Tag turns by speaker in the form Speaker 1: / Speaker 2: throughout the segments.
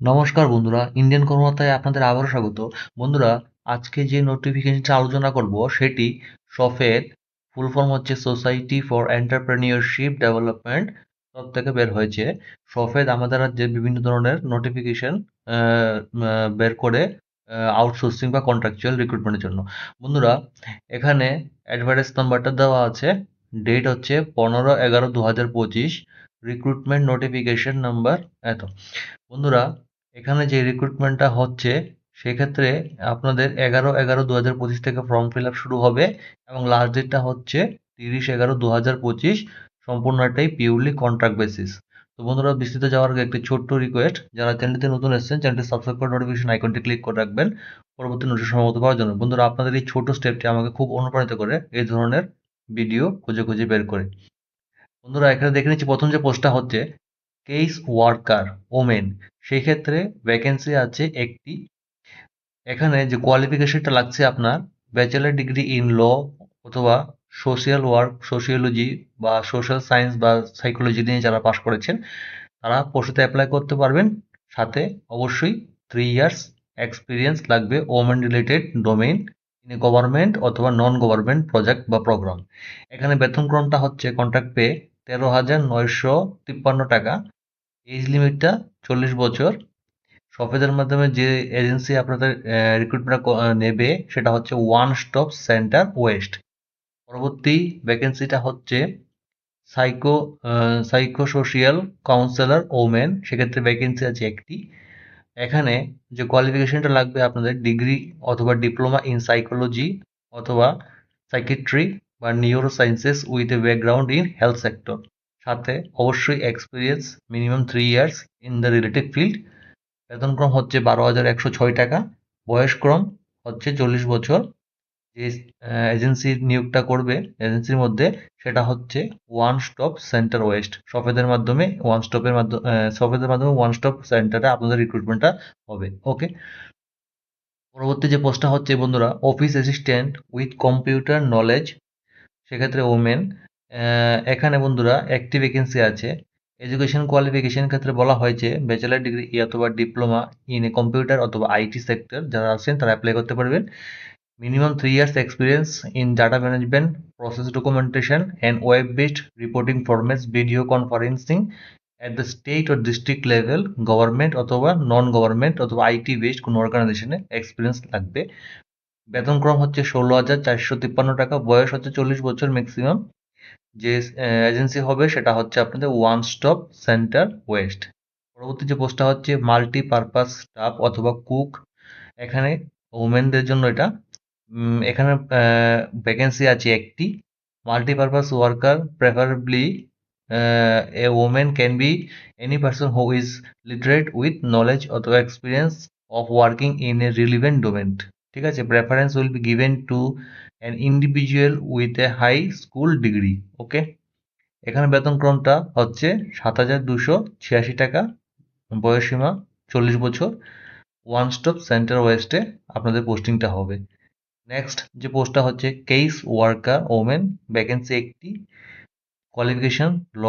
Speaker 1: নমস্কার বন্ধুরা, ইন্ডিয়ান কর্মকর্তায় আপনাদের আবারও স্বাগত। বন্ধুরা, আজকে যে নোটিফিকেশনটা আলোচনা করব, সেটি সফের ফুল ফর্ম হচ্ছে সোসাইটি ফর এন্টারপ্রেনিয়রশিপ ডেভেলপমেন্ট সব থেকে বের হয়েছে। সফেদ আমাদের রাজ্যে বিভিন্ন ধরনের নোটিফিকেশন বের করে আউটসোর্সিং বা কন্ট্রাকচুয়াল রিক্রুটমেন্টের জন্য। বন্ধুরা, এখানে অ্যাডভার্টাইজ নাম্বারটা দেওয়া আছে। ডেট হচ্ছে পনেরো এগারো দু হাজার পঁচিশ। রিক্রুটমেন্ট নোটিফিকেশন নাম্বার এত। বন্ধুরা এখানে যে রিক্রুটমেন্টটা হচ্ছে, সেক্ষেত্রে আপনাদের এগারো এগারো দু হাজার পঁচিশ থেকে ফর্ম ফিল আপ শুরু হবে এবং লাস্ট ডেটটা হচ্ছে তিরিশ এগারো দু হাজার পঁচিশ সম্পূর্ণটাই পিওরলি কন্ট্রাক্ট বেসিস তো বন্ধুরা বিস্তৃত যাওয়ার আগে একটি ছোট্ট রিকোয়েস্ট যারা চ্যানেলটিতে নতুন এসেছেন চ্যানেলটি সাবস্ক্রাইব করে নোটিফিকেশন আইকনটি ক্লিক করে রাখবেন, পরবর্তী নোটিফিকেশন সম্মত পাওয়ার জন্য। বন্ধুরা, আপনাদের এই ছোট স্টেপটি আমাকে খুব অনুপ্রাণিত করে এই ধরনের ভিডিও খুঁজে খুঁজে বের করে। বন্ধুরা, এখানে দেখে নিচ্ছি প্রথম যে পোস্টটা হচ্ছে কেস ওয়ার্কার ওমেন সেই ক্ষেত্রে ভ্যাকেন্সি আছে একটি। এখানে যে কোয়ালিফিকেশনটা লাগছে আপনার ব্যাচেলার ডিগ্রি ইন ল অথবা সোশিয়াল ওয়ার্ক সোশিওলজি বা সোশ্যাল সায়েন্স বা সাইকোলজি নিয়ে যারা পাশ করেছেন, তারা পোস্টে অ্যাপ্লাই করতে পারবেন। সাথে অবশ্যই থ্রি ইয়ার্স এক্সপিরিয়েন্স লাগবে women related domain in government অথবা নন গভর্নমেন্ট প্রজেক্ট বা প্রোগ্রাম এখানে বেতনক্রমটা হচ্ছে কন্ট্রাক্ট পে তেরো হাজার নয়শো তিপ্পান্ন টাকা। এজ লিমিটটা চল্লিশ বছর। সফেদের মাধ্যমে যে এজেন্সি আপনাদের রিক্রুটমেন্ট নেবে, সেটা হচ্ছে ওয়ান স্টপ সেন্টার ওয়েস্ট পরবর্তী ভ্যাকেন্সিটা হচ্ছে psycho psycho social counsellor women সেক্ষেত্রে ভ্যাকেন্সি আছে একটি। এখানে যে কোয়ালিফিকেশনটা লাগবে আপনাদের ডিগ্রি অথবা ডিপ্লোমা ইন সাইকোলজি অথবা সাইকিট্রি বা neuro sciences with a background in health sector সাথে অবশ্যই experience minimum three years in the relative field বেতনক্রম হচ্ছে বারো হাজার একশো ছয় টাকা বয়সক্রম হচ্ছে চল্লিশ বছর। যে এজেন্সির নিয়োগটা করবে এজেন্সির মধ্যে সেটা হচ্ছে ওয়ান স্টপ সেন্টার ওয়েস্ট সফেদের মাধ্যমে ওয়ান স্টপের মাধ্যমে সফেদের মাধ্যমে ওয়ান স্টপ সেন্টারে আপনাদের রিক্রুটমেন্টটা হবে ওকে পরবর্তী যে পোস্টটা হচ্ছে, বন্ধুরা office assistant with computer knowledge সেক্ষেত্রে ওমেন এখানে বন্ধুরা একটি ভ্যাকেন্সি আছে। এডুকেশন কোয়ালিফিকেশন ক্ষেত্রে বলা হয়েছে ব্যাচেলার ডিগ্রি অথবা ডিপ্লোমা ইন এ কম্পিউটার অথবা আইটি সেক্টর যারা আছেন তারা অ্যাপ্লাই করতে পারবেন। Minimum three years experience in data management process documentation and web based reporting formats video conferencing at the state O district level government অথবা non government অথবা IT based কোনো অর্গানাইজেশনে এক্সপিরিয়েন্স লাগবে। বেতনক্রম হচ্ছে ষোলো হাজার চারশো তিপ্পান্ন টাকা, বয়স হচ্ছে চল্লিশ বছর ম্যাক্সিমাম যে এজেন্সি হবে সেটা হচ্ছে আপনাদের ওয়ান স্টপ সেন্টার ওয়েস্ট পরবর্তী যে পোস্টটা হচ্ছে মাল্টি পারপাস স্টাফ অথবা কুক এখানে ওমেনদের জন্য এটা। এখানে ভ্যাকেন্সি আছে একটি। Multipurpose worker preferably a women can be any person who is literate with knowledge অথবা experience of working in a relevant domain ঠিক আছে? Preference will be given to an individual with a high school degree okay এখানে বেতনক্রমটা হচ্ছে সাত হাজার দুশো ছিয়াশি টাকা বয়সীমা চল্লিশ বছর। ওয়ান স্টপ সেন্টার ওয়েস্টে আপনাদের পোস্টিংটা হবে। নেক্সট যে পোস্টটা হচ্ছে কেস ওয়ার্কার ওমেন ভ্যাকেন্সি একটি। কোয়ালিফিকেশন ল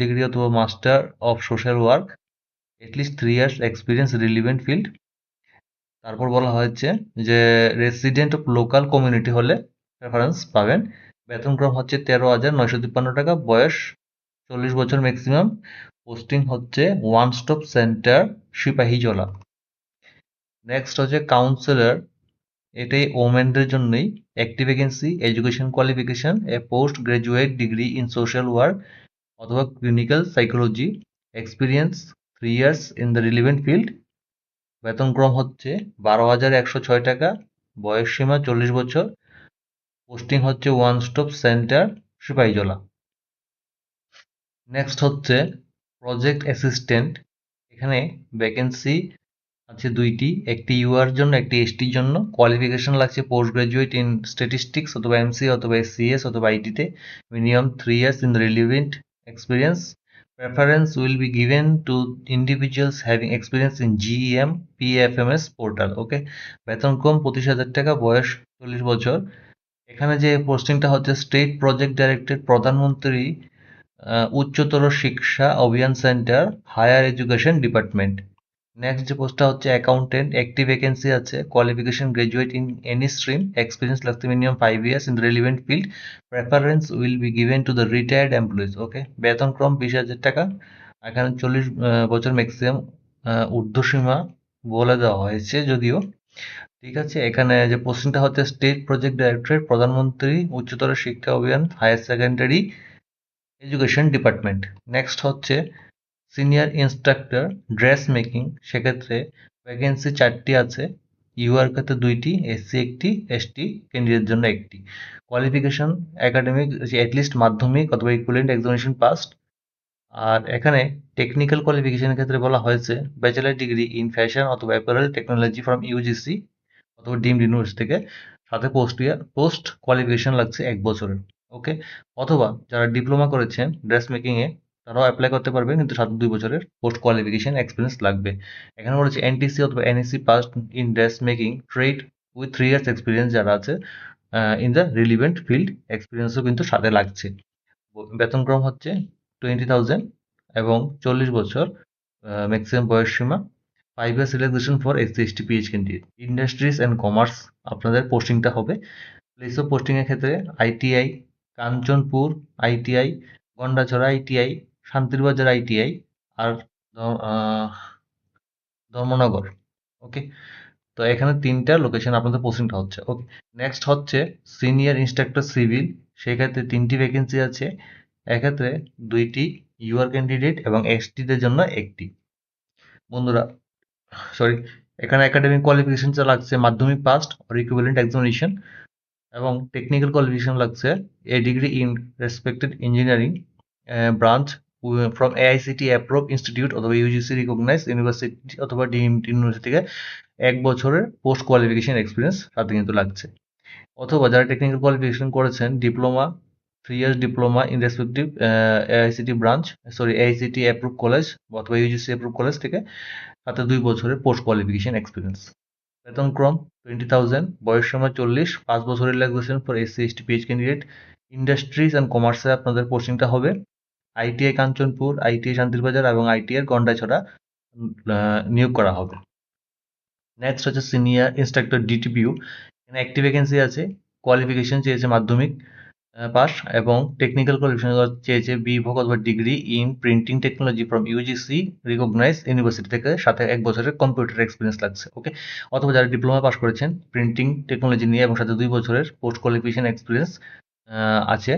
Speaker 1: ডিগ্রি অথবা master of social work at least three years experience relevant field তারপর বলা হয়েছে যে রেসিডেন্ট অফ লোকাল কমিউনিটি হলে প্রেফারেন্স পাবেন। বেতনক্রম হচ্ছে তেরো হাজার নয়শো তিপ্পান্ন টাকা, বয়স চল্লিশ বছর ম্যাক্সিমাম পোস্টিং হচ্ছে one stop centre Sepahijala next হচ্ছে কাউন্সিলর এটাই ওমেনদের জন্যই। একটি vacancy education qualification a post graduate degree in social work অথবা clinical psychology experience three years in the relevant field বেতনক্রম হচ্ছে বারো হাজার একশো ছয় টাকা, বয়স সীমা চল্লিশ বছর, পোস্টিং হচ্ছে one stop centre Sepahijala next হচ্ছে প্রজেক্ট অ্যাসিস্ট্যান্ট, এখানে ভ্যাকেন্সি আছে দুইটি, একটি ইউআর জন্য, একটি এসটির জন্য। কোয়ালিফিকেশন লাগছে পোস্ট গ্রাজুয়েট ইন স্ট্যাটিস্টিক্স অথবা এমসি অথবা এসসিএস অথবা আইটিতে। Minimum three years in relevant experience. Preference will be given to individuals having experience in GM PFMS portal okay বেতন কম পঁচিশ হাজার টাকা, বয়স চল্লিশ বছর। এখানে যে পোস্টিংটা হচ্ছে, স্টেট প্রজেক্ট ডাইরেক্টর প্রধানমন্ত্রী উচ্চতর শিক্ষা অভিযান centre, higher education department. Next যে পোস্টটা হচ্ছে অ্যাকাউন্টেন্ট একটি ভ্যাকেন্সি আছে qualification graduate in any stream experience লাগছে minimum five years in relevant field preference will be given to the retired employees okay বেতনক্রম বিশ হাজার টাকা, এখানে চল্লিশ বছর ম্যাক্সিমাম ঊর্ধ্বসীমা বলে দেওয়া হয়েছে যদিও। ঠিক আছে, এখানে যে পোস্টিংটা হচ্ছে স্টেট প্রজেক্ট ডাইরেক্টরেট প্রধানমন্ত্রী উচ্চতর শিক্ষা অভিযান higher secondary education department next হচ্ছে সিনিয়র ইনস্ট্রাক্টর ড্রেস মেকিং সেক্ষেত্রে ভ্যাকেন্সি চারটি আছে। ইউআর ক্ষেত্রে দুইটি এসসি একটি এসটি ক্যান্ডিডেট জন্য একটি। কোয়ালিফিকেশন একাডেমিক অ্যাটলিস্ট মাধ্যমিক অথবা ইকুইলেন্ট এক্সামিনেশন পাস্ট আর এখানে টেকনিক্যাল কোয়ালিফিকেশনের ক্ষেত্রে বলা হয়েছে ব্যাচেলার ডিগ্রি ইন ফ্যাশন অথবা অ্যাপারেল টেকনোলজি ফ্রম ইউজিসি অথবা ডিমড ইউনিভার্সিটি থেকে। সাথে পোস্ট ইয়ার পোস্ট কোয়ালিফিকেশন লাগছে এক বছরের ওকে অথবা যারা ডিপ্লোমা করেছেন ড্রেস মেকিংয়ে তারাও অ্যাপ্লাই করতে পারবে, কিন্তু সাথে দুই বছরের পোস্ট কোয়ালিফিকেশন এক্সপিরিয়েন্স লাগবে। এখানে বলেছে এনটিসি অথবা NSC passed in dress making trade with three years experience যারা আছে ইন দ্য রিলিভেন্ট ফিল্ড এক্সপিরিয়েন্সও কিন্তু সাথে লাগছে। বেতনক্রম হচ্ছে টোয়েন্টি থাউজেন্ড এবং চল্লিশ বছর ম্যাক্সিমাম বয়স সীমা five year selection for SC PH candidate industries and commerce আপনাদের পোস্টিংটা হবে। প্লেস অফ পোস্টিংয়ের ক্ষেত্রে ITI Kanchanpur ITI Gandacherra ITI Santirbazar ITI আর ধর্মনগর, ওকে? তো এখানে তিনটা লোকেশন আপনাদের পোস্টিংটা হচ্ছে, ওকে? নেক্সট হচ্ছে সিনিয়র ইনস্ট্রাক্টর সিভিল সেক্ষেত্রে তিনটি ভ্যাকেন্সি আছে, এক্ষেত্রে দুইটি ইউআর ক্যান্ডিডেট এবং এসটিদের জন্য একটি। বন্ধুরা সরি এখানে একাডেমিক কোয়ালিফিকেশন লাগছে মাধ্যমিক পাস্ট অর ইকুইভ্যালেন্ট এক্সামিনেশন এবং টেকনিক্যাল কোয়ালিফিকেশন লাগছে a degree in respected engineering branch from AICTE approve institute অথবা ইউজিসি রিকগনাইজ ইউনিভার্সিটি অথবা ডিমড ইউনিভার্সিটি থেকে এক বছরের পোস্ট কোয়ালিফিকেশন এক্সপিরিয়েন্স সাথে কিন্তু লাগছে। অথবা যারা টেকনিক্যাল কোয়ালিফিকেশন করেছেন diploma three years diploma in respective AICTE branch sorry AICTE approve college অথবা ইউজিসি অ্যাপ্রুভ কলেজ থেকে তাতে দুই বছরের পোস্ট কোয়ালিফিকেশন এক্সপিরিয়েন্স বেতনক্রম টোয়েন্টি থাউজেন্ড বয়স সময় চল্লিশ, পাঁচ বছরের relaxation for SC ST PH candidate industries and কমার্সে আপনাদের পোস্টিংটা হবে। আইটিআই কাঞ্চনপুর, আইটিআই শান্তিরবাজার এবং আইটিআই গন্ডাছড়া নিয়োগ করা হবে। নেক্সট হচ্ছে সিনিয়র ইন্সট্রাক্টর ডিটিপিউ এখানে একটি ভ্যাকেন্সি আছে কোয়ালিফিকেশন চেয়েছে মাধ্যমিক পাস এবং টেকনিক্যাল কোয়ালিফিকেশন চেয়েছে বিভোগ অথবা degree in printing technology from UGC recognise university থেকে, সাথে এক বছরের কম্পিউটার এক্সপিরিয়েন্স লাগছে ওকে অথবা যারা ডিপ্লোমা পাস করেছেন প্রিন্টিং টেকনোলজি নিয়ে এবং সাথে দুই বছরের পোস্ট কোয়ালিফিকেশন এক্সপিরিয়েন্স আছে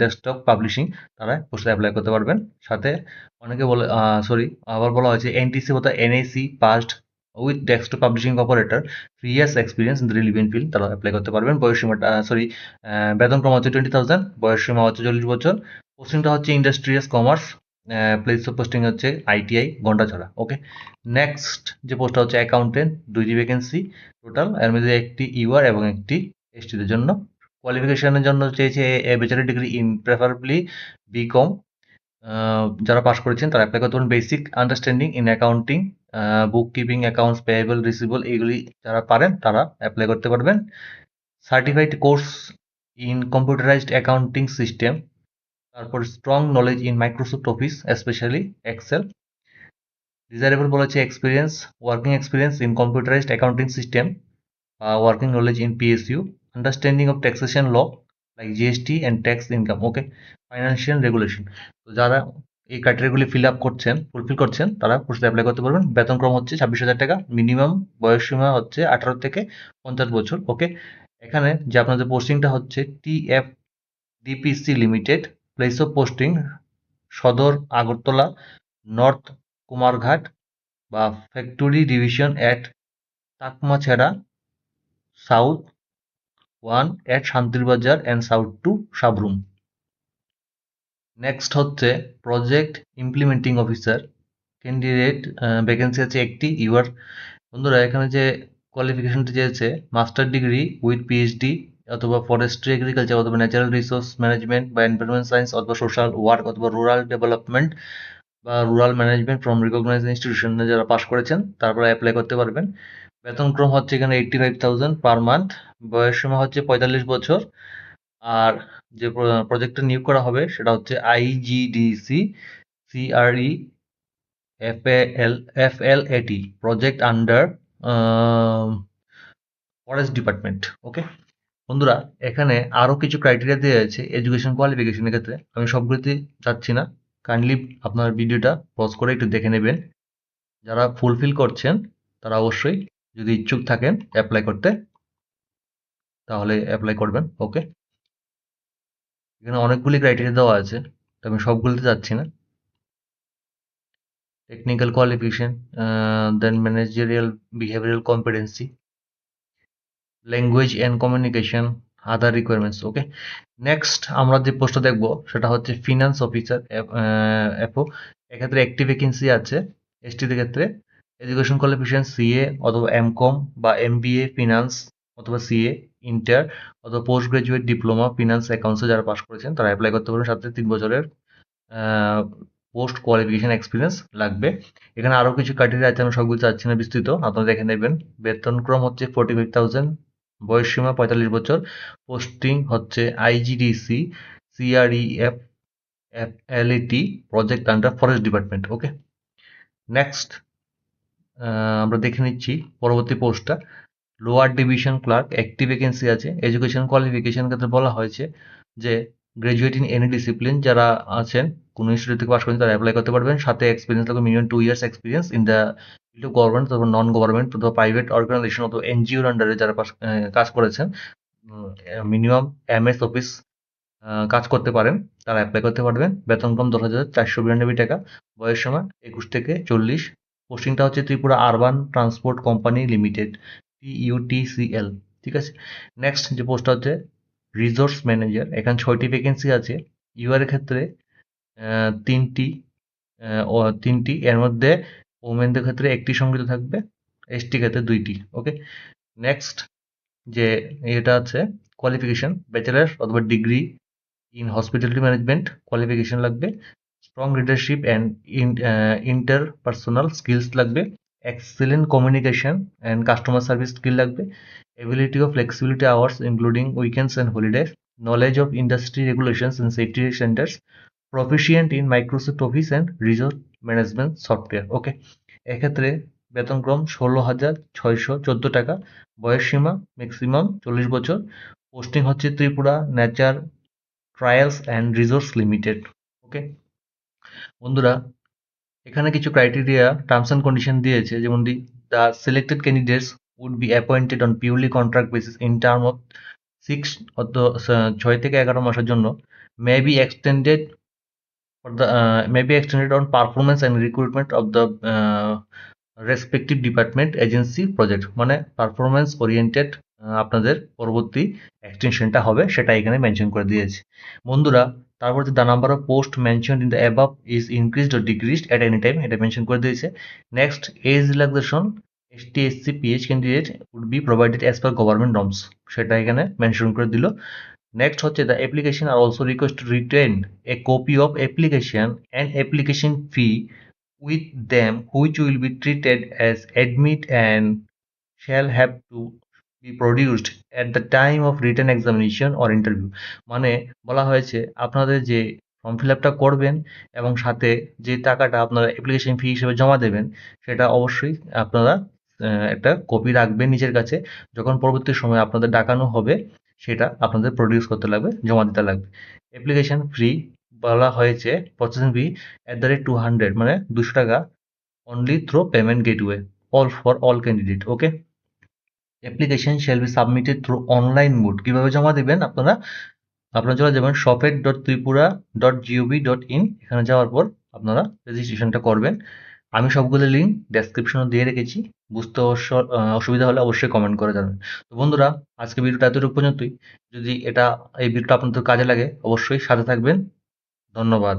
Speaker 1: ডেস্কটপ পাবলিশিং তারা পোস্টে অ্যাপ্লাই করতে পারবেন। সাথে অনেকে বলে সরি আবার বলা হয়েছে এনটিসি অথবা NAC passed with desktop publishing operator three years experience in the relevant field তারা অ্যাপ্লাই করতে পারবেন। বয়স সীমাটা সরি বেতন ক্রম হচ্ছে টোয়েন্টি থাউজেন্ড বয়স সীমা হচ্ছে চল্লিশ বছর। পোস্টিংটা হচ্ছে industries commerce place of posting হচ্ছে আইটিআই গন্ডাছড়া ওকে নেক্সট যে পোস্টটা হচ্ছে অ্যাকাউন্টেন্ট দুইটি ভ্যাকেন্সি টোটাল এর মধ্যে একটি ইউআর এবং একটি এসটিদের জন্য। কোয়ালিফিকেশনের জন্য চেয়েছে a bachelor degree in preferably BCom যারা পাস করেছেন, তারা অ্যাপ্লাই করতে পারেন basic understanding in accounting book keeping accounts payable receivable এগুলি যারা পারেন, তারা অ্যাপ্লাই করতে পারবেন। Certified course in computerised accounting system তারপর strong knowledge in Microsoft Office specially Excel desirable বলেছে experience working experience in computerised accounting system বা working knowledge in PSU understanding of taxation law like GST and tax income okay financial regulation তো যারা এই ক্রাইটেরিয়াগুলি fill up করছেন fulfil করছেন, তারা পোস্টে অ্যাপ্লাই করতে পারবেন। বেতনক্রম হচ্ছে ছাব্বিশ হাজার টাকা মিনিমাম বয়স সীমা হচ্ছে আঠারো থেকে পঞ্চাশ বছর ওকে এখানে যে আপনাদের পোস্টিংটা হচ্ছে T F DPC limited place of posting সদর আগরতলা নর্থ কুমারঘাট বা factory division at Takmacherra south one at Santirbazar and south two Sabroom. Next হচ্ছে project implementing officer candidate vacancy আছে একটি, ইউআর। বন্ধুরা, এখানে যে কোয়ালিফিকেশনটি চেয়েছে মাস্টার ডিগ্রি উইথ পিএইচডি অথবা ফরেস্ট্রি এগ্রিকালচার অথবা ন্যাচারাল রিসোর্স ম্যানেজমেন্ট বা এনভায়রনমেন্ট সায়েন্স অথবা সোশ্যাল ওয়ার্ক অথবা রুরাল ডেভেলপমেন্ট বা রুরাল ম্যানেজমেন্ট ফ্রম রিকগনাইজ ইনস্টিটিউশনে যারা পাস করেছেন তারপরে অ্যাপ্লাই করতে পারবেন। বেতনক্রম হচ্ছে এখানে eighty five thousand per month বয়স সীমা হচ্ছে পঁয়তাল্লিশ বছর। আর যে প্রজেক্টটা নিয়োগ করা হবে সেটা হচ্ছে IGDC CRE F L F L এটি project under forest department okay বন্ধুরা, এখানে আরও কিছু ক্রাইটেরিয়া দেওয়া আছে এডুকেশন কোয়ালিফিকেশনের ক্ষেত্রে। আমি সবগুলোতে যাচ্ছি না। কাইন্ডলি আপনার ভিডিওটা পজ করে একটু দেখে নেবেন। যারা ফুলফিল করছেন, তারা অবশ্যই যদি ইচ্ছুক থাকেন অ্যাপ্লাই করতে, তাহলে অ্যাপ্লাই করবেন ওকে এখানে অনেকগুলি ক্রাইটেরিয়া দেওয়া আছে, তো আমি সবগুলোতে যাচ্ছি না। Technical qualification then managerial behavioural competency language and communication other requirements okay next আমরা যে পোস্টটা দেখব, সেটা হচ্ছে ফিনান্স অফিসার অ্যাপো এক্ষেত্রে একটি ভ্যাকেন্সি আছে এসটিদের ক্ষেত্রে। এডুকেশন কোয়ালিফিকেশন সিএ অথবা এম কম বা এম বিএ ফিনান্স অথবা সিএ ইন্টার অথবা পোস্ট গ্রাজুয়েট ডিপ্লোমা ফিনান্স অ্যাকাউন্টসে যারা পাস করেছেন, তারা অ্যাপ্লাই করতে পারেন। সাথে তিন বছরের পোস্ট কোয়ালিফিকেশন এক্সপিরিয়েন্স লাগবে। এখানে আরও কিছু ক্রাইটেরিয়া আছে, আমি সবগুলো চাচ্ছি না বিস্তৃত। আপনারা দেখে নেবেন। বেতনক্রম হচ্ছে ফোর্টি ফাইভ থাউজেন্ড বয়স সীমা পঁয়তাল্লিশ বছর। পোস্টিং হচ্ছে IGDC CREF F LET project under forest department okay next আমরা দেখে নিচ্ছি পরবর্তী পোস্টটা লোয়ার ডিভিশন ক্লার্ক একটি ভ্যাকেন্সি আছে। এডুকেশন কোয়ালিফিকেশন ক্ষেত্রে বলা হয়েছে যে গ্রাজুয়েট ইন এনি ডিসিপ্লিন যারা আছেন, কোনো ইনস্টিটিউট থেকে পাস করেন, তারা অ্যাপ্লাই করতে পারবেন। সাথে এক্সপিরিয়েন্স লাগবে minimum two years experience in the field of government অথবা নন গভর্নমেন্ট অথবা প্রাইভেট অর্গানাইজেশন অথবা এনজিওর আন্ডারে যারা কাজ করেছেন মিনিমাম এম এস অফিস কাজ করতে পারেন, তারা অ্যাপ্লাই করতে পারবেন। বেতন কম দশ হাজার চারশো বিরানব্বই টাকা। বয়স সময় একুশ থেকে চল্লিশ। পোস্টিংটা হচ্ছে Tripura urban transport company limited TUTCL ঠিক আছে? নেক্সট যে পোস্টটা হচ্ছে রিসোর্স ম্যানেজার এখানে ছয়টি ভ্যাকেন্সি আছে। ইউআর ক্ষেত্রে তিনটি ও, তিনটি, এর মধ্যে ওমেনদের ক্ষেত্রে একটি সংগঠিত থাকবে এসটি ক্ষেত্রে দুইটি ওকে নেক্সট যে এটা আছে কোয়ালিফিকেশন ব্যাচেলার অথবা degree in hospitality management qualification লাগবে। Strong leadership and inter personal skills লাগবে excellent communication and customer service skill লাগবে ability of flexibility hours including weekends and holidays knowledge of industry regulations and safety centres proficient in Microsoft Office and resource management software okay এক্ষেত্রে বেতনক্রম ষোলো হাজার ছয়শো চোদ্দ টাকা, বয়স সীমা ম্যাক্সিমাম চল্লিশ বছর পোস্টিং হচ্ছে Tripura nature trials and resource limited okay বন্ধুরা, এখানে কিছু ক্রাইটেরিয়া টার্মস অ্যান্ড কন্ডিশন দিয়েছে। যেমন the the selected candidates would be appointed on purely contract basis in term of six ছয় থেকে এগারো মাসের জন্য। May be extended for the may be extended on performance and recruitment of the respective department agency project মানে performance oriented আপনাদের পরবর্তী এক্সটেনশনটা হবে, সেটা এখানে মেনশন করে দিয়েছে। বন্ধুরা, তারপর the number of post mention in the above is increased or decreased at any time এটা মেনশন করে দিয়েছে। Next age relaxation T C PH candidate would be provided as per government norms সেটা এখানে mention করে দিল। Next হচ্ছে the application are also request written a copy of application and application fee with them, which will be treated as admit and shall have to be produced at the time of return examination or interview মানে বলা হয়েছে আপনাদের যে form fill আপটা করবেন এবং সাথে যে টাকাটা আপনারা অ্যাপ্লিকেশন ফি হিসেবে জমা দেবেন, সেটা অবশ্যই আপনারা একটা কপি রাখবেন নিজের কাছে। যখন পরবর্তী সময় আপনাদের ডাকানো হবে, সেটা আপনাদের প্রডিউস করতে লাগবে, জমা দিতে লাগবে। অ্যাপ্লিকেশন ফ্রি বলা হয়েছে processing fee at the rate two hundred মানে দুশো টাকা only through payment gateway all for all candidate okay application shall be submitted through online mode কীভাবে জমা দেবেন আপনারা? আপনারা চলে যাবেন শপেট dot Tripura dot gov dot in এখানে যাওয়ার পর আপনারা রেজিস্ট্রেশনটা করবেন। আমি সবগুলো লিঙ্ক ডেসক্রিপশনে দিয়ে রেখেছি। বুঝতে অসুবিধা হলে অবশ্যই কমেন্ট করে জানাবেন। তো বন্ধুরা, আজকে ভিডিওটা এতটুকু পর্যন্তই। যদি এটা, এই ভিডিওটা আপনাদের কাজে লাগে, অবশ্যই সাথে থাকবেন। ধন্যবাদ।